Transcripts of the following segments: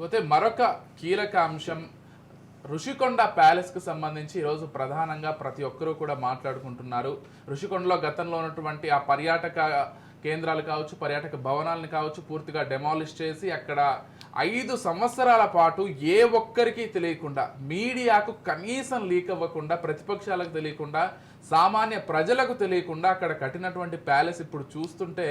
పోతే మరొక కీలక అంశం ఋషికొండ ప్యాలెస్కి సంబంధించి ఈరోజు ప్రధానంగా ప్రతి ఒక్కరూ కూడా మాట్లాడుకుంటున్నారు. ఋషికొండలో గతంలో ఉన్నటువంటి ఆ పర్యాటక కేంద్రాలు కావచ్చు పర్యాటక భవనాలను కావచ్చు పూర్తిగా డెమాలిష్ చేసి అక్కడ ఐదు సంవత్సరాల పాటు ఏ ఒక్కరికి తెలియకుండా మీడియాకు కనీసం లీక్ అవ్వకుండా ప్రతిపక్షాలకు తెలియకుండా సామాన్య ప్రజలకు తెలియకుండా అక్కడ కట్టినటువంటి ప్యాలెస్ ఇప్పుడు చూస్తుంటే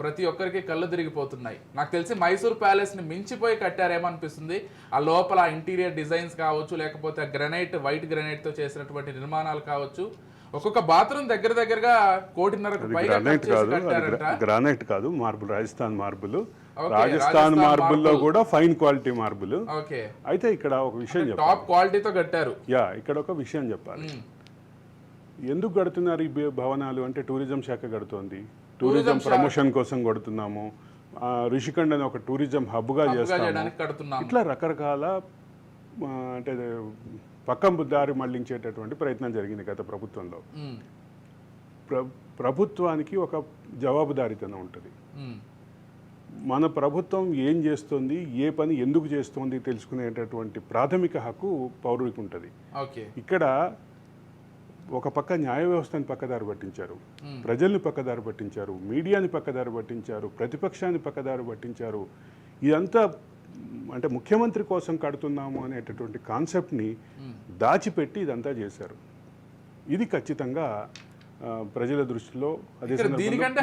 ప్రతి ఒక్కరికి కళ్ళు తిరిగిపోతున్నాయి. నాకు తెలిసి మైసూర్ ప్యాలెస్ని మించిపోయి కట్టారేమో అనిపిస్తుంది. ఆ లోపల ఇంటీరియర్ డిజైన్స్ కావచ్చు లేకపోతే గ్రనైట్ వైట్ గ్రనైట్తో చేసినటువంటి నిర్మాణాలు కావచ్చు. ఒక్కొక్క బాత్రూమ్ దగ్గర దగ్గరగా కోటిన్నరకు పైగా గ్రానైట్ కాదు గ్రానైట్ కాదు మార్బుల్ రాజస్థాన్ మార్బుల్ రాజస్థాన్ మార్బుల్లో మార్బుల్. కూడా ఫైన్ క్వాలిటీ మార్బుల్ అయితే ఇక్కడ ఒక విషయం టాప్ క్వాలిటీతో కట్టారు. యా ఇక్కడ ఒక విషయం చెప్పాలి. ఎందుకు కడుతున్నారు ఈ భవనాలు? అంటే టూరిజం శాఖ కడుతోంది. టూరిజం ప్రమోషన్ కోసం కడుతున్నాము. రిషికండ్ అని ఒక టూరిజం హబ్గా చేస్తాము. ఇట్లా రకరకాల అంటే పక్కం దారి మళ్ళించేటటువంటి ప్రయత్నం జరిగింది గత ప్రభుత్వంలో. ప్ర ప్రభుత్వానికి ఒక జవాబుదారీతనం ఉంటుంది. మన ప్రభుత్వం ఏం చేస్తుంది ఏ పని ఎందుకు చేస్తుంది తెలుసుకునేటటువంటి ప్రాథమిక హక్కు పౌరుడికి ఉంటుంది ఇక్కడ ఒక పక్క న్యాయ వ్యవస్థని పక్కదారి పట్టించారు. ప్రజల్ని పక్కదారి పట్టించారు. మీడియాని పక్కదారి పట్టించారు. ప్రతిపక్షాన్ని పక్కదారి పట్టించారు. ఇదంతా అంటే ముఖ్యమంత్రి కోసం కడుతున్నాము అనేటటువంటి కాన్సెప్ట్ని. దాచిపెట్టి ఇదంతా చేశారు ఇది ఖచ్చితంగా ప్రజల దృష్టిలో అదే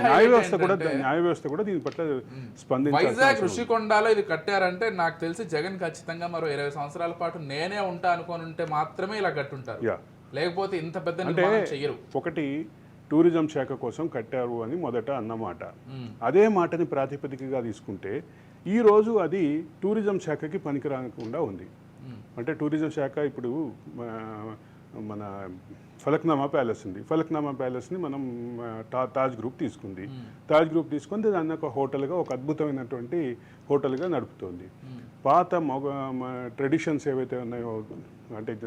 న్యాయ వ్యవస్థ కూడా న్యాయ వ్యవస్థ కూడా దీని పట్ల స్పందించాల్సిన వైజాగ్. ఋషికొండలో ఇది కట్టారంటే నాకు తెలిసి జగన్ ఖచ్చితంగా మరో ఇరవై సంవత్సరాల పాటు నేనే ఉంటా అనుకొని ఉంటే మాత్రమే ఇలా కట్టుంటారు లేకపోతే ఇంత పెద్ద అంటే చెయ్యరు ఒకటి టూరిజం శాఖ కోసం కట్టారు అని మొదట అన్నమాట. అదే మాటని ప్రాతిపదికగా తీసుకుంటే ఈ రోజు అది టూరిజం శాఖకి పనికిరాకుండా ఉంది. అంటే టూరిజం శాఖ ఇప్పుడు మన ఫలక్నామా ప్యాలెస్ ఉంది. ఫలక్నామా ప్యాలెస్ని మనం టా- తాజ్ గ్రూప్ తీసుకుంది. తాజ్ గ్రూప్ తీసుకుంది దాన్ని ఒక హోటల్గా ఒక అద్భుతమైనటువంటి హోటల్గా నడుపుతోంది. పాత మొగ ట్రెడిషన్స్ ఏవైతే ఉన్నాయో అంటే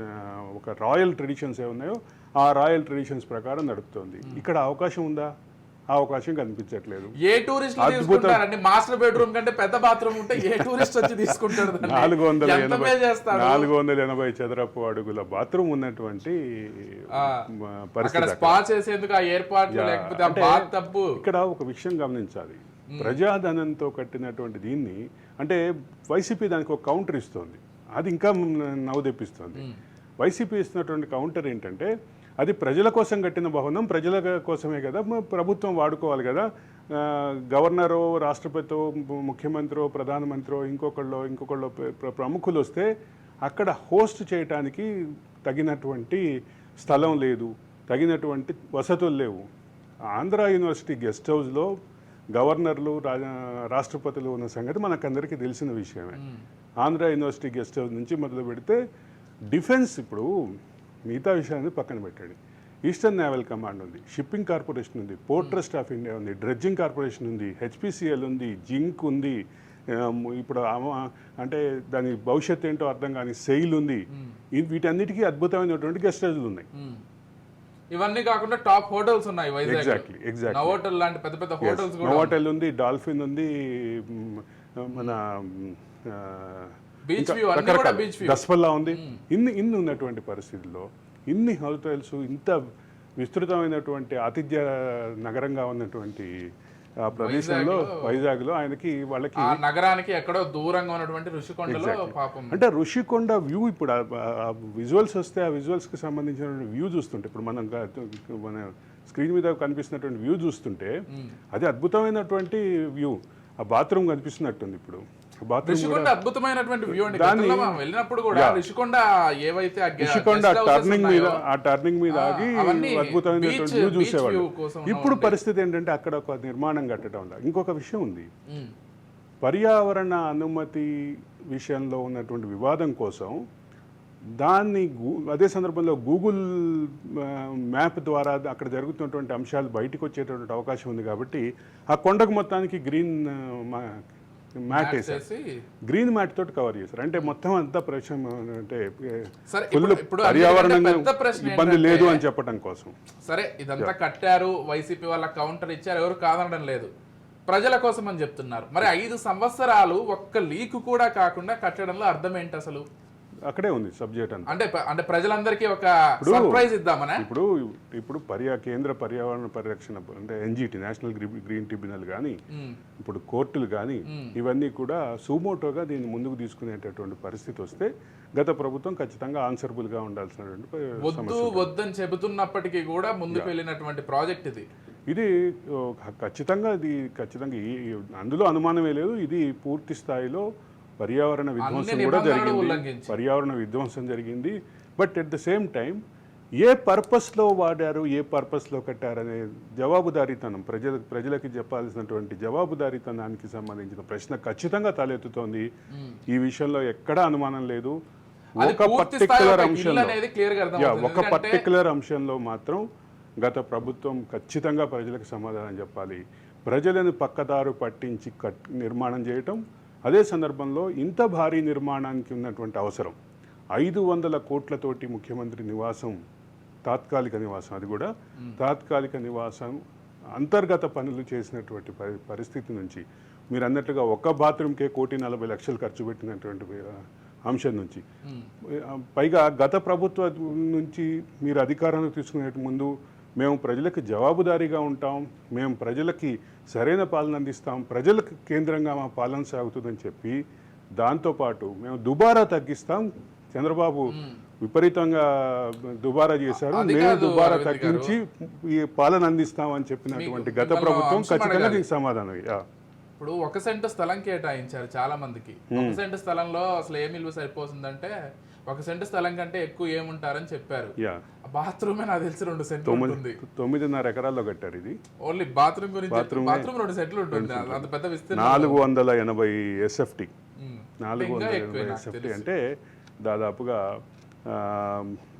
ఒక రాయల్ ట్రెడిషన్స్ ఏ ఉన్నాయో ఆ రాయల్ ట్రెడిషన్స్ ప్రకారం నడుపుతోంది. ఇక్కడ అవకాశం ఉందా? అవకాశం కనిపించట్లేదు. A tourist. తీసుకుంటారండి? మాస్టర్ బెడ్రూమ్ కంటే పెద్ద బాత్రూమ్ ఉంటే ఏ టూరిస్ట్ వచ్చి తీసుకుంటాడు దాన్ని? నాలుగు వందల ఎనభై నాలుగు వందల ఎనభై చదరపు అడుగుల బాత్రూమ్ ఉన్నటువంటి పరిస్థితి స్పా చేసేందుకు ఆ ఏర్పాట్లు లేకపోతే ఇక్కడ ఒక విషయం గమనించాలి. ప్రజాధనంతో కట్టినటువంటి దీన్ని అంటే వైసీపీ దానికి ఒక కౌంటర్ ఇస్తోంది. అది ఇంకా నవ్వు తెప్పిస్తోంది వైసీపీ ఇస్తున్నటువంటి కౌంటర్ ఏంటంటే అది ప్రజల కోసం కట్టిన భవనం ప్రజల కోసమే కదా ప్రభుత్వం వాడుకోవాలి కదా. గవర్నరో రాష్ట్రపతితో ముఖ్యమంత్రో ప్రధానమంత్రో ఇంకొకళ్ళో ఇంకొకళ్ళో ప్ర- ప్ర- ప్రముఖులు వస్తే అక్కడ హోస్ట్ చేయటానికి తగినటువంటి స్థలం లేదు తగినటువంటి వసతులు లేవు. ఆంధ్ర యూనివర్సిటీ గెస్ట్ హౌస్లో గవర్నర్లు రాష్ట్రపతులు ఉన్న సంగతి మనకందరికీ తెలిసిన విషయమే. ఆంధ్ర యూనివర్సిటీ గెస్ట్ హౌస్ నుంచి మొదలు పెడితే డిఫెన్స్ ఇప్పుడు మిగతా విషయాన్ని పక్కన పెట్టండి. ఈస్టర్న్ నేవల్ కమాండ్ ఉంది షిప్పింగ్ కార్పొరేషన్ ఉంది పోర్ట్ ట్రస్ట్ ఆఫ్ ఇండియా ఉంది డ్రెడ్జింగ్ కార్పొరేషన్ ఉంది హెచ్పిసిఎల్ ఉంది జింక్ ఉంది ఇప్పుడు అంటే దాని భవిష్యత్తు ఏంటో అర్థం కాని సెయిల్ ఉంది. ఈ- వీటన్నిటికీ అద్భుతమైనటువంటి గెస్ట్ హౌస్లు ఉన్నాయి. మ్మ్. ఇవన్నీ కాకుండా టాప్ హోటల్స్ ఉన్నాయి వైజాగ్ ఎగ్జాక్ట్లీ ఎగ్జాక్ట్లీ నవోటల్ లాంటి పెద్ద పెద్ద హోటల్స్ నోవాటెల్ ఉంది డాల్ఫిన్ ఉంది మన దస్పల్లా ఉంది. ఇన్ని ఇన్ని ఉన్నటువంటి పరిస్థితుల్లో ఇన్ని హోటల్స్ ఇంత విస్తృతమైనటువంటి ఆతిథ్య నగరంగా ఉన్నటువంటి ఆ ప్రదేశంలో వైజాగ్లో ఆయనకి వాళ్ళకి నగరానికి ఎక్కడో దూరంగా ఉన్నటువంటి ఋషికొండలో పాపం. అంటే ఋషికొండ వ్యూ ఇప్పుడు విజువల్స్ వస్తే ఆ విజువల్స్కి సంబంధించిన వ్యూ చూస్తుంటే ఇప్పుడు మనం స్క్రీన్ మీద కనిపిస్తున్నటువంటి వ్యూ చూస్తుంటే అది అద్భుతమైనటువంటి వ్యూ ఆ బాత్రూమ్ కనిపిస్తున్నట్టుంది ఇప్పుడు. బాత్రూమ్ ఋషికొండ అద్భుతమైనటువంటి వ్యూ అండి. దాన్ని- గతంలో మనం వెళ్ళినప్పుడు కూడా ఋషికొండ ఏవైతే ఆ గె- ఋషికొండ guest houses టర్నింగ్ మీద ఆ టర్నింగ్ మీద ఆగి అద్భుతమైనటువంటి వ్యూ చూసేవాళ్ళు. ఇప్పుడు పరిస్థితి ఏంటంటే అక్కడ ఒక నిర్మాణం కట్టడం ఇంకొక విషయం ఉంది. పర్యావరణ అనుమతి విషయంలో ఉన్నటువంటి వివాదం కోసం దాన్ని అదే సందర్భంలో గూగుల్ మ్యాప్ ద్వారా అక్కడ జరుగుతున్నటువంటి అంశాలు బయటకు వచ్చేటటువంటి అవకాశం ఉంది కాబట్టి ఆ కొండకు మొత్తానికి గ్రీన్ మ్యాట్ చేసి గ్రీన్ మ్యాట్ తోటి కవర్ చేశారు. అంటే మొత్తం అంతా ప్రశ్న అంటే సరే ఫుల్ పర్యావరణంగా ప్రశ్న ఇబ్బంది లేదు అని చెప్పడం కోసం. సరే ఇదంతా కట్టారు వైసీపీ వాళ్ళ కౌంటర్ ఇచ్చారు ఎవరు కాదనడం లేదు. ప్రజల కోసం అని చెప్తున్నారు. మరి ఐదు సంవత్సరాలు ఒక్క లీక్ కూడా కాకుండా కట్టడంలో అర్థం ఏంటి అసలు? అక్కడే ఉంది సబ్జెక్ట్ అంతా. అంటే అంటే ప్రజలందరికీ ఒక సర్ప్రైజ్ ఇద్దామనా? ఇప్పుడు ఇప్పుడు పర్యా కేంద్ర పర్యావరణ పరిరక్షణ అంటే NGT national green- green tribunal కానీ ఇప్పుడు కోర్టులు కానీ ఇవన్నీ కూడా సుమోటోగా దీన్ని ముందుకు తీసుకునేటటువంటి పరిస్థితి వస్తే గత ప్రభుత్వం ఖచ్చితంగా ఆన్సరబుల్గా ఉండాల్సినటువంటి ప- వద్దు వద్దని చెబుతున్నప్పటికీ కూడా ముందుకు వెళ్ళినటువంటి ప్రాజెక్ట్ ఇది. ఇది ఖచ్చితంగా ఇది ఖచ్చితంగా అందులో అనుమానమే లేదు. ఇది పూర్తి స్థాయిలో పర్యావరణ విధ్వంసం కూడా జరిగింది. పర్యావరణ విధ్వంసం జరిగింది. But at the same time ఏ పర్పస్లో వాడారు ఏ పర్పస్లో కట్టారనే జవాబుదారీతనం ప్రజల ప్రజలకి చెప్పాల్సినటువంటి జవాబుదారీతనానికి సంబంధించిన ప్రశ్న ఖచ్చితంగా తలెత్తుతోంది. ఈ విషయంలో ఎక్కడా అనుమానం లేదు. ఒక పర్టికులర్ ఇల్లు అంశంలో. ఒక పర్టికులర్ అంశంలో మాత్రం గత ప్రభుత్వం ఖచ్చితంగా ప్రజలకు సమాధానం చెప్పాలి. ప్రజలను పక్కదారు పట్టించి కట్ నిర్మాణం చేయటం అదే సందర్భంలో ఇంత భారీ నిర్మాణానికి ఉన్నటువంటి అవసరం. ఐదు వందల కోట్లతోటి ముఖ్యమంత్రి నివాసం తాత్కాలిక నివాసం అది కూడా తాత్కాలిక నివాసం అంతర్గత పనులు చేసినటువంటి పరి- పరిస్థితి నుంచి మీరు అన్నట్టుగా ఒక్క బాత్రూమ్కే కోటి నలభై లక్షలు ఖర్చు పెట్టినటువంటి అంశం నుంచి. పైగా గత ప్రభుత్వ నుంచి మీరు అధికారంలో తీసుకునే ముందు మేము ప్రజలకు జవాబుదారీగా ఉంటాం మేము ప్రజలకి సరైన పాలన అందిస్తాం ప్రజలకు కేంద్రంగా మా పాలన సాగుతుందని చెప్పి దాంతోపాటు మేము దుబారా తగ్గిస్తాం చంద్రబాబు విపరీతంగా దుబారా చేశారు మేము దుబారా. తగ్గించి ఈ పాలన అందిస్తామని చెప్పినటువంటి గత ప్రభుత్వం ఖచ్చితంగా. దీనికి సమాధానం. ఇప్పుడు ఒక సెంటు స్థలం కేటాయించారు చాలా మందికి ఒక సెంటు స్థలంలో అసలు ఏమి విలువ సరిపోతుందంటే ఒక సెంటు స్థలం కంటే ఎక్కువ ఏముంటారని చెప్పారు. యా బాత్రూమే నాకు తెలిసి రెండు సెంట్లు ఉంటుంది. తొమ్మిదిన్నర ఎకరాల్లో కట్టారు ఇది. ఓన్లీ బాత్రూమ్ గురించి బాత్రూమ్ రెండు సెంట్లు ఉంటుంది. అంత పెద్ద విస్తీర్ణం నాలుగు వందల ఎనభై ఎస్ఎఫ్టి ఉమ్. నాలుగు వందల ఎనభై ఎస్ఎఫ్టి అంటే దాదాపుగా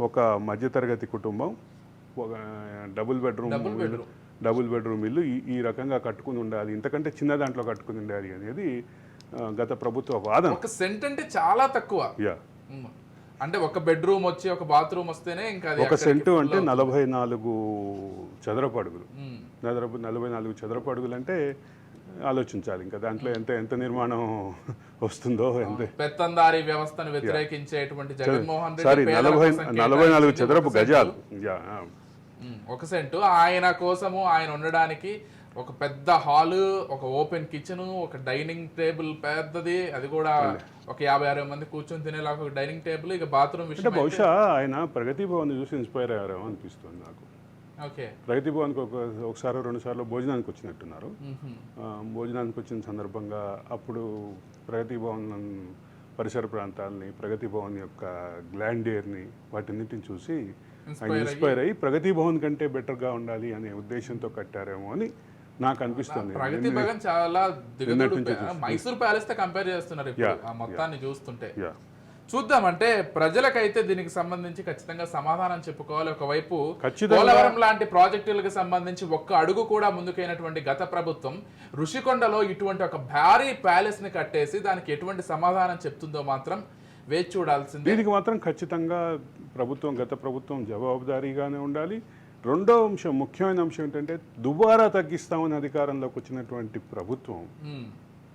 ఒక మధ్యతరగతి కుటుంబం ఒక డబుల్ బెడ్రూమ్ డబుల్ బెడ్రూమ్. ఇల్లు ఈ రకంగా కట్టుకుని ఉండాలి. ఇంతకంటే చిన్న దాంట్లో కట్టుకుని ఉండాలి అనేది గత ప్రభుత్వ వాదన. ఒక సెంట్ అంటే చాలా తక్కువ. Yeah um. అంటే ఒక బెడ్రూమ్ వచ్చి ఒక బాత్రూమ్ వస్తేనే ఇంకా అది ఒక సెంటు అంటే. నలభై నాలుగు చదరపు అడుగులు. నలభై నలభై నాలుగు చదరపు అడుగులు అంటే ఆలోచించాలి ఇంకా దాంట్లో ఎంత ఎంత నిర్మాణం వస్తుందో ఎంత. పెత్తందారి వ్యవస్థను వ్యతిరేకించేటువంటి జగన్మోహన్ రెడ్డి సారీ నలభై నలభై నాలుగు చదరపు. గజాలు. ఒక సెంటు. ఆయన కోసము ఆయన ఉండడానికి ఒక పెద్ద హాలు ఒక ఓపెన్ కిచెన్ ఒక డైనింగ్ టేబుల్ పెద్దది. అది కూడా ఒక యాభై అరవై మంది కూర్చొని తినేలాగా ఒక డైనింగ్ టేబుల్ ఇక బాత్రూమ్ విషయం బహుశా ఆయన ప్రగతి భవన్ చూసి ఇన్స్పైర్ అయ్యారేమో అనిపిస్తుంది నాకు. ఓకే. ప్రగతి భవన్కి ఒక ఒకసారి రెండు సార్లు భోజనానికి వచ్చినట్టున్నారు. భోజనానికి వచ్చిన సందర్భంగా అప్పుడు ప్రగతి భవన్ పరిసర ప్రాంతాలని ప్రగతి భవన్ యొక్క గ్లాండియర్ని వాటన్నిటిని చూసి ఇన్స్పైర్ అయ్యి ప్రగతి భవన్ కంటే బెటర్గా ఉండాలి అనే ఉద్దేశంతో కట్టారేమో అని నాకు అనిపిస్తుంది. ప్రగతి భవన్ చాలా మైసూర్ ప్యాలెస్తో కంపేర్ చేస్తున్నారు ఇప్పుడు ఆ మొత్తాన్ని చూస్తుంటే. చూద్దాం అంటే ప్రజలకైతే దీనికి సంబంధించి ఖచ్చితంగా సమాధానం చెప్పుకోవాలి. ఒకవైపు. పోలవరం లాంటి ప్రాజెక్టులకు సంబంధించి ఒక్క అడుగు కూడా ముందుకైనటువంటి గత ప్రభుత్వం ఋషికొండలో ఇటువంటి ఒక భారీ ప్యాలెస్ని కట్టేసి దానికి ఎటువంటి సమాధానం చెప్తుందో మాత్రం వేచి చూడాల్సిందే. దీనికి మాత్రం ఖచ్చితంగా ప్రభుత్వం గత ప్రభుత్వం జవాబుదారీగానే ఉండాలి. రెండో అంశం ముఖ్యమైన అంశం ఏంటంటే దుబారా తగ్గిస్తామని అధికారంలోకి వచ్చినటువంటి ప్రభుత్వం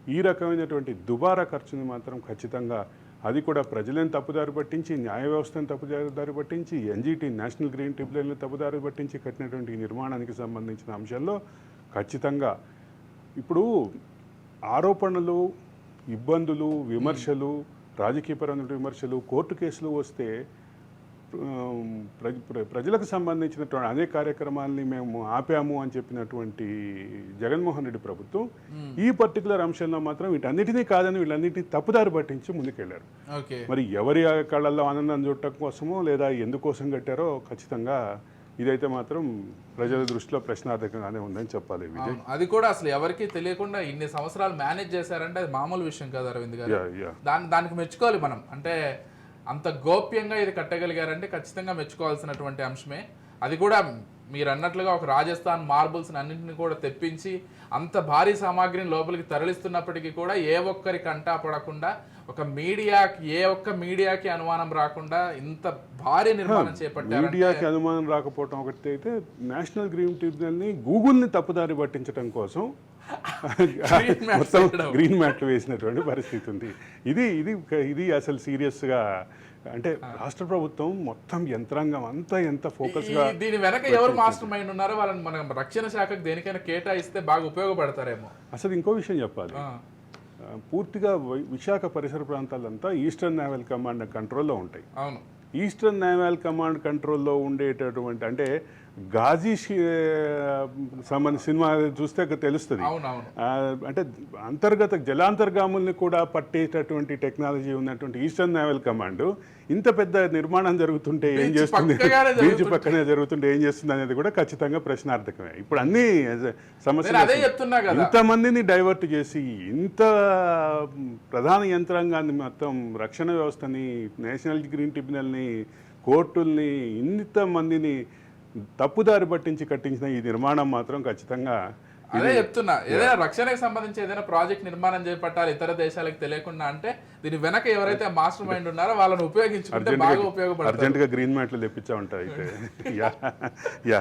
ఈ రకమైనటువంటి దుబారా ఖర్చుని మాత్రం ఖచ్చితంగా అది కూడా ప్రజలను తప్పుదారి పట్టించి న్యాయ వ్యవస్థను తప్పుదారి పట్టించి ఎన్జిటి నేషనల్ గ్రీన్ ట్రిబ్యునల్ని తప్పుదారి పట్టించి కట్టినటువంటి నిర్మాణానికి సంబంధించిన అంశాల్లో ఖచ్చితంగా ఇప్పుడు ఆరోపణలు ఇబ్బందులు విమర్శలు రాజకీయపరమైన విమర్శలు కోర్టు కేసులు వస్తే ప్రజలకు సంబంధించినటువంటి అనేక కార్యక్రమాలని మేము ఆపాము అని చెప్పినటువంటి జగన్మోహన్ రెడ్డి ప్రభుత్వం ఈ పర్టికులర్ అంశంలో మాత్రం వీటన్నిటినీ కాదని వీళ్ళన్నిటినీ తప్పుదారి పట్టించి ముందుకెళ్ళారు మరి ఎవరి కళ్ళల్లో ఆనందం చూడటం కోసమో లేదా ఎందుకోసం కట్టారో ఖచ్చితంగా ఇదైతే మాత్రం ప్రజల దృష్టిలో ప్రశ్నార్థకంగానే ఉందని చెప్పాలి విజయ్. అది కూడా అసలు ఎవరికీ తెలియకుండా ఇన్ని సంవత్సరాలు మేనేజ్ చేశారంటే అది మామూలు విషయం కాదు అరవింద్ గారు. దాని దానికి మెచ్చుకోవాలి మనం. అంటే అంత గోప్యంగా ఇది కట్టగలిగారంటే ఖచ్చితంగా మెచ్చుకోవాల్సినటువంటి అంశమే. అది కూడా మీరు అన్నట్లుగా ఒక రాజస్థాన్ మార్బుల్స్ అన్నింటిని కూడా తెప్పించి అంత భారీ సామాగ్రిని లోపలికి తరలిస్తున్నప్పటికీ కూడా ఏ ఒక్కరి కంటా పడకుండా ఒక మీడియాకి ఏ ఒక్క మీడియాకి అనుమానం రాకుండా ఇంత భారీ నిర్మాణం చేపట్టారంటే మీడియాకి అనుమానం రాకపోవటం ఒకటి అయితే నేషనల్ గ్రీన్ ట్రిబ్యునల్ని గూగుల్ని తప్పుదారి పట్టించడం కోసం మొత్తం. గ్రీన్ మ్యాట్లు వేసినటువంటి పరిస్థితి ఉంది ఇది ఇది ఇది అసలు సీరియస్గా అంటే రాష్ట్ర ప్రభుత్వం మొత్తం యంత్రాంగం అంతా ఎంత ఫోకస్గా ఈ- దీని వెనక ఎవరు మాస్టర్ మైండ్ ఉన్నారో వాళ్ళని మనం రక్షణ శాఖకు దేనికైనా కేటాయిస్తే బాగా ఉపయోగపడతారేమో. అసలు ఇంకో విషయం చెప్పాలి. పూర్తిగా విశాఖ పరిసర ప్రాంతాలంతా ఈస్టర్న్ నేవల్ కమాండ్ కంట్రోల్లో ఉంటాయి. అవును. ఈస్టర్న్ నేవల్ కమాండ్ కంట్రోల్లో ఉండేటటువంటి అంటే గాజీ సంబంధ సినిమా చూస్తే తెలుస్తుంది. అంటే అంతర్గత జలాంతర్గాముల్ని కూడా పట్టేటటువంటి టెక్నాలజీ ఉన్నటువంటి ఈస్టర్న్ నేవల్ కమాండ్ ఇంత పెద్ద నిర్మాణం జరుగుతుంటే ఏం చేస్తుంది? బీచ్. పక్కనే జరుగుతుంటే ఏం చేస్తుంది అనేది కూడా ఖచ్చితంగా ప్రశ్నార్థకమే. ఇప్పుడు అన్ని నేను సమస్యలు ఇంతమందిని డైవర్ట్ చేసి ఇంత ప్రధాన యంత్రాంగాన్ని మొత్తం రక్షణ వ్యవస్థని నేషనల్ గ్రీన్ ట్రిబ్యునల్ని కోర్టుల్ని ఇంత మందిని తప్పుదారి పట్టించి కట్టించిన ఈ నిర్మాణం మాత్రం ఖచ్చితంగా అదే చెప్తున్నా. ఏదైనా రక్షణకు సంబంధించి ఏదైనా ప్రాజెక్ట్ నిర్మాణం చేపట్టాలి ఇతర దేశాలకు తెలియకుండా అంటే దీని వెనక ఎవరైతే మాస్టర్ మైండ్ ఉన్నారో వాళ్ళని ఉపయోగించుకుంటే బాగా ఉపయోగపడుతుంది. అర్జెంటుగా గ్రీన్ మ్యాట్లు తెప్పించా ఉంటాయి అయితే. Yeah yeah